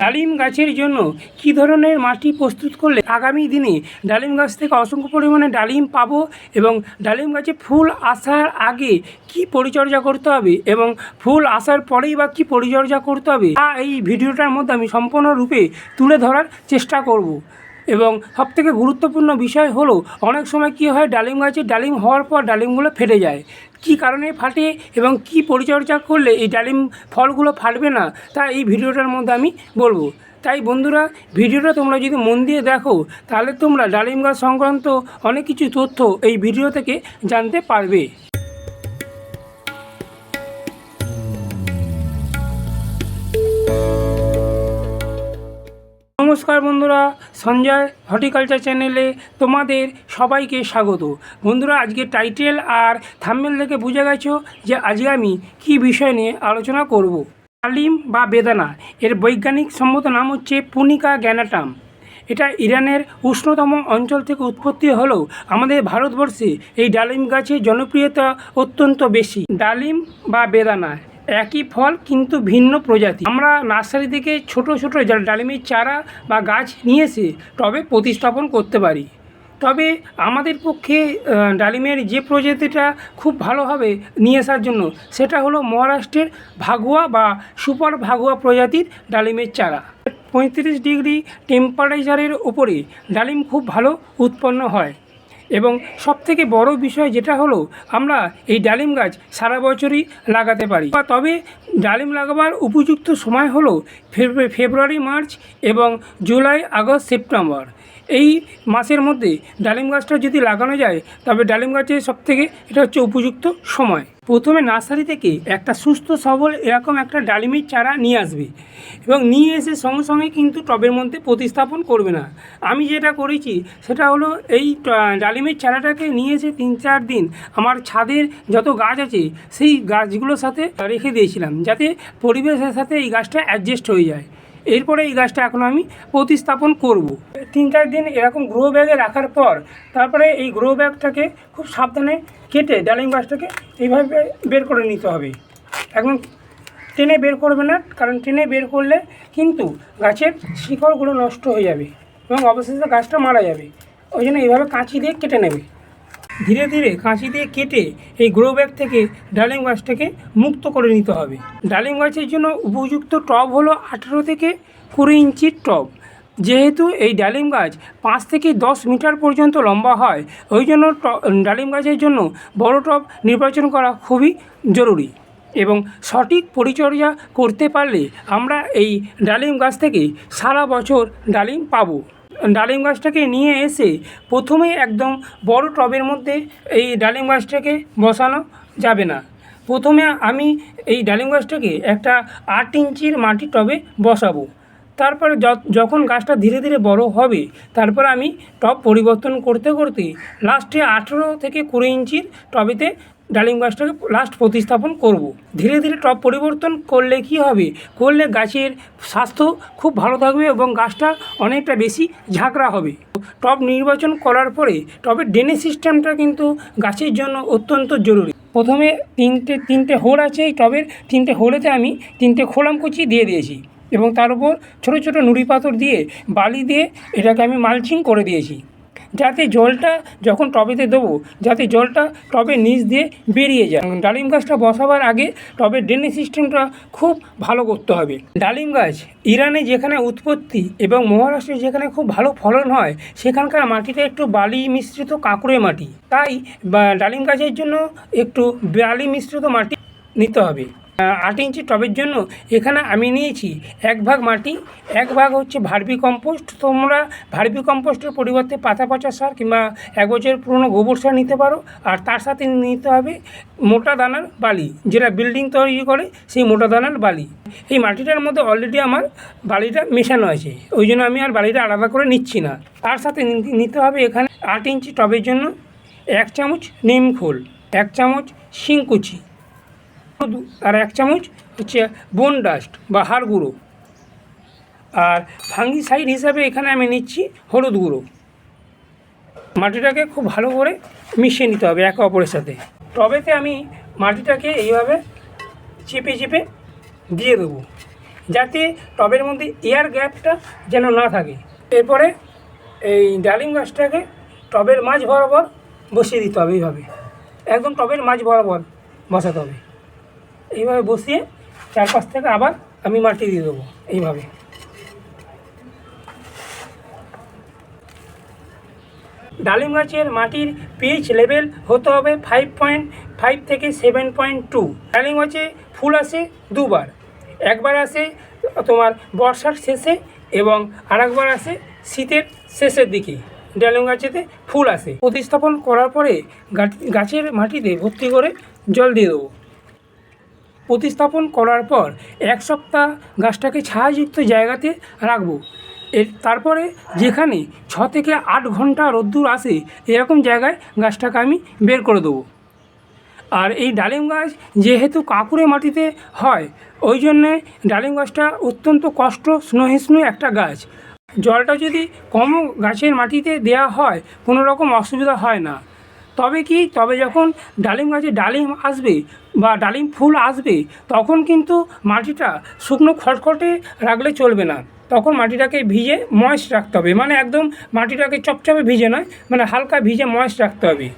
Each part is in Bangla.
ডালিম গাছের জন্য কি ধরনের মাটি প্রস্তুত করলে আগামী দিনে ডালিম গাছ থেকে অসংখ্য পরিমাণে ডালিম পাবো এবং ডালিম গাছে ফুল আসার আগে কি পরিচর্যা করতে হবে এবং ফুল আসার পরেই বা কি পরিচর্যা করতে হবে, তা এই ভিডিওটার মধ্যে আমি সম্পূর্ণরূপে তুলে ধরার চেষ্টা করব। এবং সবথেকে গুরুত্বপূর্ণ বিষয় হলো, অনেক সময় কী হয়, ডালিম গাছে ডালিম হওয়ার পর ডালিমগুলো ফেটে যায়। কী কারণে ফাটে এবং কি পরিচর্যা করলে এই ডালিম ফলগুলো ফাটবে না, তা এই ভিডিওটার মধ্যে আমি বলব। তাই বন্ধুরা, ভিডিওটা তোমরা যদি মন দিয়ে দেখো, তাহলে তোমরা ডালিম গাছ সংক্রান্ত অনেক কিছু তথ্য এই ভিডিও থেকে জানতে পারবে। নমস্কার বন্ধুরা, সঞ্জয় হর্টিকালচার চ্যানেলে তোমাদের সবাইকে স্বাগত। বন্ধুরা, আজকে টাইটেল আর থাম্বেল থেকে বুঝে গেছো যে আজকে আমি কী বিষয় নিয়ে আলোচনা করব। ডালিম বা বেদানা, এর বৈজ্ঞানিক সম্মত নাম হচ্ছে পুনিকা গ্যানাটাম। এটা ইরানের উষ্ণতম অঞ্চল থেকে উৎপত্তি হলেও আমাদের ভারতবর্ষে এই ডালিম গাছের জনপ্রিয়তা অত্যন্ত বেশি। ডালিম বা বেদানা একই ফল, কিন্তু ভিন্ন প্রজাতি। আমরা নার্সারি থেকে ছোট ছোট ডালিমের চারা বা গাছ নিয়ে এসে টবে প্রতিস্থাপন করতে পারি। তবে আমাদের পক্ষে ডালিমের যে প্রজাতিটা খুব ভালো হবে নিয়ে আসার জন্য, সেটা হলো মহারাষ্ট্রের ভাগুয়া বা সুপার ভাগুয়া প্রজাতির ডালিমের চারা। পঁয়ত্রিশ ডিগ্রি টেম্পারেচারের ওপরে ডালিম খুব ভালো উৎপন্ন হয়। এবং সবথেকে বড় বিষয় যেটা হলো, আমরা এই ডালিম গাছ সারা বছরই লাগাতে পারি। বা তবে ডালিম লাগাবার উপযুক্ত সময় হলো ফেব্রু- ফেব্রুয়ারি, মার্চ এবং জুলাই, আগস্ট, সেপ্টেম্বর। এই মাসের মধ্যে ডালিম গাছটা যদি লাগানো যায়, তবে ডালিম গাছের সবথেকে এটা হচ্ছে উপযুক্ত সময়। প্রথমে নার্সারি থেকে একটা সুস্থ, সবল, এরকম একটা ডালিমের চারা নিয়ে আসবে এবং নিয়ে এসে সঙ্গে সঙ্গে কিন্তু টবের মধ্যে প্রতিস্থাপন করবে না। আমি যেটা করেছি সেটা হলো এই ডালিমের চারাটাকে নিয়ে এসে তিন চার দিন আমার ছাদের যত গাছ আছে সেই গাছগুলোর সাথে রেখে দিয়েছিলাম যাতে পরিবেশের সাথে এই গাছটা অ্যাডজাস্ট হয়ে যায়। এরপরে এই গাছটা এখন আমি প্রতিস্থাপন করব। তিন চার দিন এরকম গ্রো ব্যাগে রাখার পর, তারপরে এই গ্রো ব্যাগটাকে খুব সাবধানে কেটে ডালিম গাছটাকে এইভাবে বের করে নিতে হবে। একদম টেনে বের করবে না, কারণ টেনে বের করলে কিন্তু গাছের শিকড়গুলো নষ্ট হয়ে যাবে এবং অবশেষে গাছটা মারা যাবে। ওই জন্য এইভাবে কাঁচি দিয়ে কেটে নেবে। ধীরে ধীরে কাঁচি দিয়ে কেটে এই গ্রো ব্যাগ থেকে ডালিম গাছটাকে মুক্ত করে নিতে হবে। ডালিম গাছের জন্য উপযুক্ত টব হলো আঠেরো থেকে কুড়ি ইঞ্চির টব। যেহেতু এই ডালিম গাছ পাঁচ থেকে দশ মিটার পর্যন্ত লম্বা হয়, ওই জন্য ডালিম গাছের জন্য বড় টব নির্বাচন করা খুবই জরুরি এবং সঠিক পরিচর্যা করতে পারলে আমরা এই ডালিম গাছ থেকে সারা বছর ডালিম পাবো। ডালিম গাছটাকে নিয়ে এসে প্রথমে একদম বড় টবের মধ্যে এই ডালিম গাছটাকে বসানো যাবে না। প্রথমে আমি এই ডালিম গাছটাকে একটা আট ইঞ্চির মাটি টবে বসাবো। তারপরে যখন গাছটা ধীরে ধীরে বড় হবে, তারপর আমি টব পরিবর্তন করতে করতে লাস্টে আঠেরো থেকে কুড়ি ইঞ্চির টবেতে ডালিম গাছটাকে লাস্ট প্রতিস্থাপন করব। ধীরে ধীরে টব পরিবর্তন করলে কি হবে? করলে গাছের স্বাস্থ্য খুব ভালো থাকবে এবং গাছটা অনেকটা বেশি ঝাঁকড়া হবে। টব নির্বাচন করার পরে টবের ড্রেনেজ সিস্টেমটা কিন্তু গাছের জন্য অত্যন্ত জরুরি। প্রথমে তিনটে তিনটে হোল আছে এই টবের তিনটে হোলেতে আমি তিনটে খোলাম কুচি দিয়ে দিয়েছি এবং তার উপর ছোটো ছোটো নুড়ি পাথর দিয়ে বালি দিয়ে এটাকে আমি মালচিং করে দিয়েছি। যাতে জলটা যখন টবেতে দেবো, যাতে জলটা টবের নিচ দিয়ে বেরিয়ে যায়। ডালিম গাছটা বসাবার আগে টবের ড্রেনেজ সিস্টেমটা খুব ভালো করতে হবে। ডালিম গাছ ইরানে যেখানে উৎপত্তি এবং মহারাষ্ট্রে যেখানে খুব ভালো ফলন হয়, সেখানকার মাটিটা একটু বালি মিশ্রিত কাঁকুড়ে মাটি। তাই ডালিম গাছের জন্য একটু বালি মিশ্রিত মাটি নিতে হবে। আট ইঞ্চি টবের জন্য এখানে আমি নিয়েছি এক ভাগ মাটি, এক ভাগ হচ্ছে ভার্মি কম্পোস্ট। তোমরা ভার্মি কম্পোস্টের পরিবর্তে পাতা পচা সার কিংবা এক বছরের পুরনো গোবর সার নিতে পারো। আর তার সাথে নিতে হবে মোটা দানার বালি, যেটা বিল্ডিং তৈরি করে সেই মোটা দানার বালি। এই মাটিটার মধ্যে অলরেডি আমার বালিটা মেশানো আছে, ওই জন্য আমি আর বালিটা আলাদা করে নিচ্ছি না। তার সাথে নিতে হবে এখানে আট ইঞ্চি টবের জন্য এক চামচ নিম খোল, এক চামচ শিংকুচি আর এক চামচ হচ্ছে বোন ডাস্ট বা হাড় গুঁড়ো। আর ফাঙ্গিসাইড হিসাবে এখানে আমি নিচ্ছি হলুদ গুঁড়ো। মাটিটাকে খুব ভালো করে মিশিয়ে নিতে হবে একে অপরের সাথে। টবেতে আমি মাটিটাকে এইভাবে চেপে চেপে দিয়ে দেবো, যাতে টবের মধ্যে এয়ার গ্যাপটা যেন না থাকে। এরপরে এই ডালিম গাছটাকে টবের মাঝ বরাবর বসিয়ে দিতে হবে এইভাবে। একদম টবের মাঝ বরাবর বসাতে হবে। এইভাবে বসিয়ে চারপাশ থেকে আবার আমি মাটি দিয়ে দেবো, এইভাবে। ডালিম গাছের মাটির পিএইচ লেভেল হতে হবে ফাইভ পয়েন্ট ফাইভ থেকে সেভেন পয়েন্ট টু ডালিম গাছে ফুল আসে দুবার, একবার আসে তোমার বর্ষার শেষে এবং আরেকবার আসে শীতের শেষের দিকে। ডালিম গাছেতে ফুল আসে। প্রতিস্থাপন করার পরে গাছের মাটিতে ভর্তি করে জল দিয়ে দেবো। প্রতিস্থাপন করার পর এক সপ্তাহ গাছটাকে ছায়াযুক্ত জায়গাতে রাখব। এর তারপরে যেখানে ছ থেকে আট ঘণ্টা রোদ্দুর আসে, এরকম জায়গায় গাছটাকে আমি বের করে দেবো। আর এই ডালিম গাছ যেহেতু কাঁকুড়ে মাটিতে হয়, ওই জন্যে ডালিম গাছটা অত্যন্ত কষ্ট স্নেহিষ্ণু একটা গাছ। জলটা যদি কম গাছের মাটিতে দেওয়া হয়, কোনো রকম অসুবিধা হয় না। তবে কি, তবে যখন ডালিম গাছে ডালিম আসবে বা ডালিম ফুল আসবে, তখন কিন্তু মাটিটা শুকনো খটখটে রাখলে চলবে না। তখন মাটিটাকে ভিজে ময়েস্ট রাখতে হবে। মানে একদম মাটিটাকে চপচপে ভিজে নয় মানে হালকা ভিজে ময়েস্ট রাখতে হবে।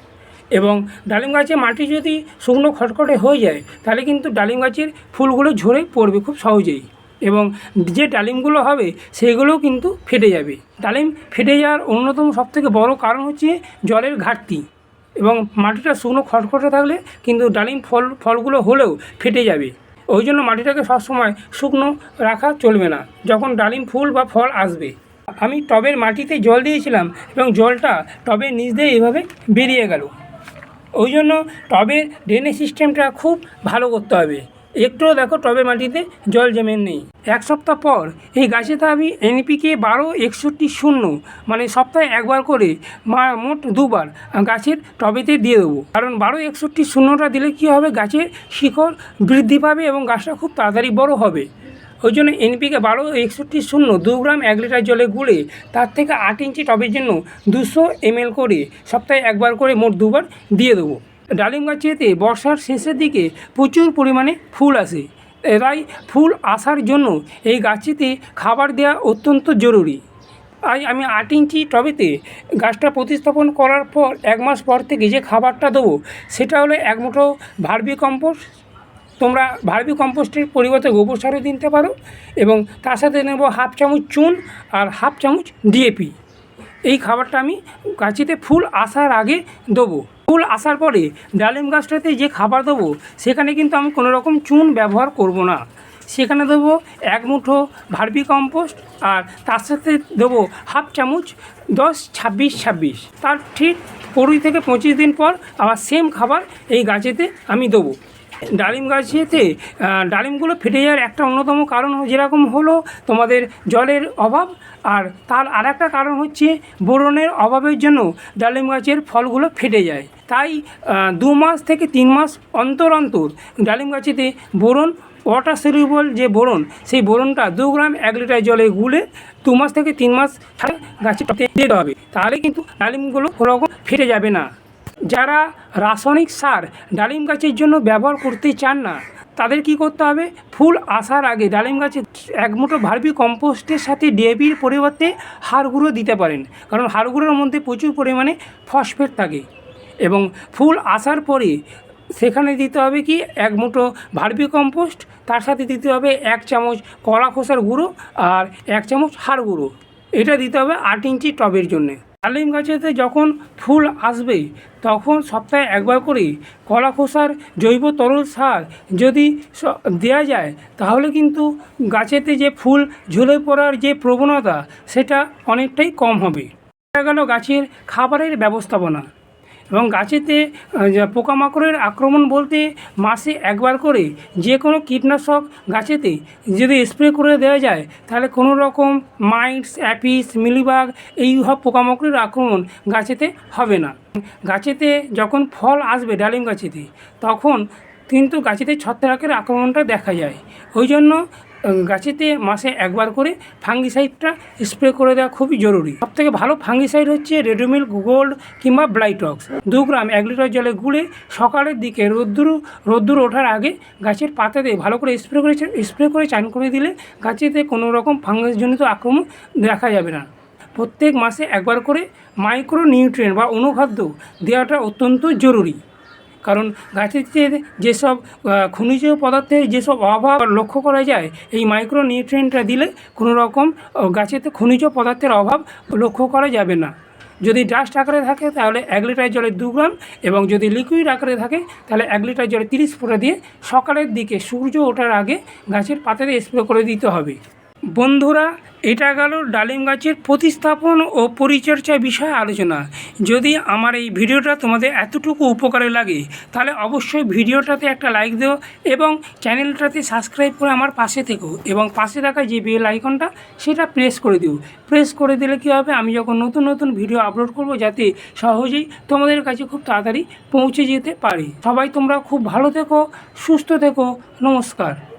এবং ডালিম গাছে মাটি যদি শুকনো খটখটে হয়ে যায়, তাহলে কিন্তু ডালিম গাছের ফুলগুলো ঝরে পড়বে খুব সহজেই। এবং যে ডালিমগুলো হবে, সেগুলোও কিন্তু ফেটে যাবে। ডালিম ফেটে যাওয়ার অন্যতম সবথেকে বড় কারণ হচ্ছে জলের ঘাটতি। এবং মাটিটা শুকনো খটখটে থাকলে কিন্তু ডালিম ফল, ফলগুলো হলেও ফেটে যাবে। ওই জন্য মাটিটাকে সবসময় শুকনো রাখা চলবে না, যখন ডালিম ফুল বা ফল আসবে। আমি টবের মাটিতে জল দিয়েছিলাম এবং জলটা টবের নিচ দিয়ে এভাবে বেরিয়ে গেল। ওই জন্য টবের ড্রেনেজ সিস্টেমটা খুব ভালো করতে হবে। একটুও দেখো টবে মাটিতে জল জমে নেই। এক সপ্তাহ পর এই গাছেতে আমি এনপিকে বারো একষট্টি শূন্য মানে সপ্তাহে একবার করে মা মোট দুবার গাছের টবেতে দিয়ে দেবো। কারণ বারো একষট্টি শূন্যটা দিলে কী হবে? গাছের শিকড় বৃদ্ধি পাবে এবং গাছটা খুব তাড়াতাড়ি বড় হবে। ওই জন্য এনপিকে বারো একষট্টি শূন্য, দু গ্রাম এক লিটার জলে গুলে তার থেকে আট ইঞ্চি টবের জন্য দুশো এমএল করে সপ্তাহে একবার করে মোট দুবার দিয়ে দেবো। ডালিম গাছেতে বর্ষার শেষের দিকে প্রচুর পরিমাণে ফুল আসে। তাই ফুল আসার জন্য এই গাছেতে খাবার দেওয়া অত্যন্ত জরুরি। আজ আমি আট ইঞ্চি টবেতে গাছটা প্রতিস্থাপন করার পর এক মাস পর থেকে যে খাবারটা দেবো, সেটা হলো এক মুঠো ভার্মি কম্পোস্ট। তোমরা ভার্মি কম্পোস্টের পরিবর্তে গোবর সারও দিতে পারো এবং তার সাথে নেব হাফ চামচ চুন আর হাফ চামচ ডিএপি এই খাবারটা আমি গাছিতে ফুল আসার আগে দেবো। ফুল আসার পরে ডালিম গাছটাতে যে খাবার দেবো, সেখানে কিন্তু আমি কোনো রকম চুন ব্যবহার করব না। সেখানে দেবো এক মুঠো ভার্বি কম্পোস্ট আর তার সাথে দেবো হাফ চামচ দশ ছাব্বিশ ছাব্বিশ। তার ঠিক কুড়ি থেকে পঁচিশ দিন পর আবার সেম খাবার এই গাছেতে আমি দেবো। ডালিম গাছেতে ডালিমগুলো ফেটে যাওয়ার একটা অন্যতম কারণ যেরকম হলো তোমাদের জলের অভাব, আর তার আর একটা কারণ হচ্ছে বোরনের অভাবের জন্য ডালিম গাছের ফলগুলো ফেটে যায়। তাই দু মাস থেকে তিন মাস অন্তর অন্তর ডালিম গাছেতে বোরন, ওয়াটার সেলুবল যে বোরন, সেই বোরনটা দু গ্রাম এক লিটার জলে গুলে দু মাস থেকে তিন মাস গাছে দিতে হবে। তাহলে কিন্তু ডালিমগুলো কোনোরকম ফেটে যাবে না। যারা রাসায়নিক সার ডালিম গাছের জন্য ব্যবহার করতে চান না, তাদের কি করতে হবে? ফুল আসার আগে ডালিম গাছে এক মুঠো ভার্মি কম্পোস্টের সাথে ডিএপির পরিবর্তে হাড় গুঁড়ো দিতে পারেন। কারণ হাড় গুঁড়োর মধ্যে প্রচুর পরিমাণে ফসফেট থাকে এবং ফুল আসার পরে সেখানে দিতে হবে কি? এক মুঠো ভার্মি কম্পোস্ট, তার সাথে দিতে হবে এক চামচ কলা খোসার গুঁড়ো আর এক চামচ হাড় গুঁড়ো। এটা দিতে হবে আট ইঞ্চি টবের জন্যে। ডালিম গাছেতে যখন ফুল আসবে, তখন সপ্তাহে একবার করে কলা খোসার জৈব তরল সার যদি দেওয়া যায়, তাহলে কিন্তু গাছেতে যে ফুল ঝুলে পড়ার যে প্রবণতা, সেটা অনেকটাই কম হবে। গেল গাছের খাবারের ব্যবস্থাপনা। এবং গাছেতে পোকামাকড়ের আক্রমণ বলতে মাসে একবার করে যে কোনো কীটনাশক গাছেতে যদি স্প্রে করে দেওয়া যায়, তাহলে কোনো রকম মাইটস, অ্যাপিস, মিলিবাগ এই সব পোকামাকড়ের আক্রমণ গাছেতে হবে না। গাছেতে যখন ফল আসবে ডালিম গাছেতে, তখন কিন্তু গাছেতে ছত্রাকের আক্রমণটা দেখা যায়। ওই জন্য গাছেতে মাসে একবার করে ফাঙ্গিসাইডটা স্প্রে করে দেওয়া খুবই জরুরি। সবথেকে ভালো ফাঙ্গিসাইড হচ্ছে রেডোমিল গোল্ড কিংবা ব্লাইটক্স। দু গ্রাম এক লিটার জলে গুলে সকালের দিকে রোদ্দুর রোদ্দুর ওঠার আগে গাছের পাতাতে ভালো করে স্প্রে করে স্প্রে করে চান করে দিলে গাছেতে কোনো রকম ফাঙ্গাসজনিত আক্রমণ দেখা যাবে না। প্রত্যেক মাসে একবার করে মাইক্রো নিউট্রিয়েন্ট বা অনুখাদ্য দেওয়াটা অত্যন্ত জরুরি। কারণ গাছের যে যেসব খনিজ পদার্থের যেসব অভাব লক্ষ্য করা যায়, এই মাইক্রো নিউট্রিয়েন্টটা দিলে কোনো রকম গাছেতে খনিজ পদার্থের অভাব লক্ষ্য করা যাবে না। যদি ডাস্ট আকারে থাকে, তাহলে এক লিটার জলে দু গ্রাম এবং যদি লিকুইড আকারে থাকে, তাহলে এক লিটার জলে তিরিশ ফোঁটা দিয়ে সকালের দিকে সূর্য ওঠার আগে গাছের পাতাতে স্প্রে করে দিতে হবে। বন্ধুরা, এটা গেল ডালিম গাছের প্রতিস্থাপন ও পরিচর্যা বিষয়ে আলোচনা। যদি আমার এই ভিডিওটা তোমাদের এতটুকু উপকারে লাগে, তাহলে অবশ্যই ভিডিওটাতে একটা লাইক দিও এবং চ্যানেলটাতে সাবস্ক্রাইব করে আমার পাশে থেকো এবং পাশে থাকা যে বেল আইকনটা সেটা প্রেস করে দিও। প্রেস করে দিলে কী হবে? আমি যখন নতুন নতুন ভিডিও আপলোড করব, যাতে সহজেই তোমাদের কাছে খুব তাড়াতাড়ি পৌঁছে যেতে পারি। সবাই তোমরা খুব ভালো থেকো, সুস্থ থেকো। নমস্কার।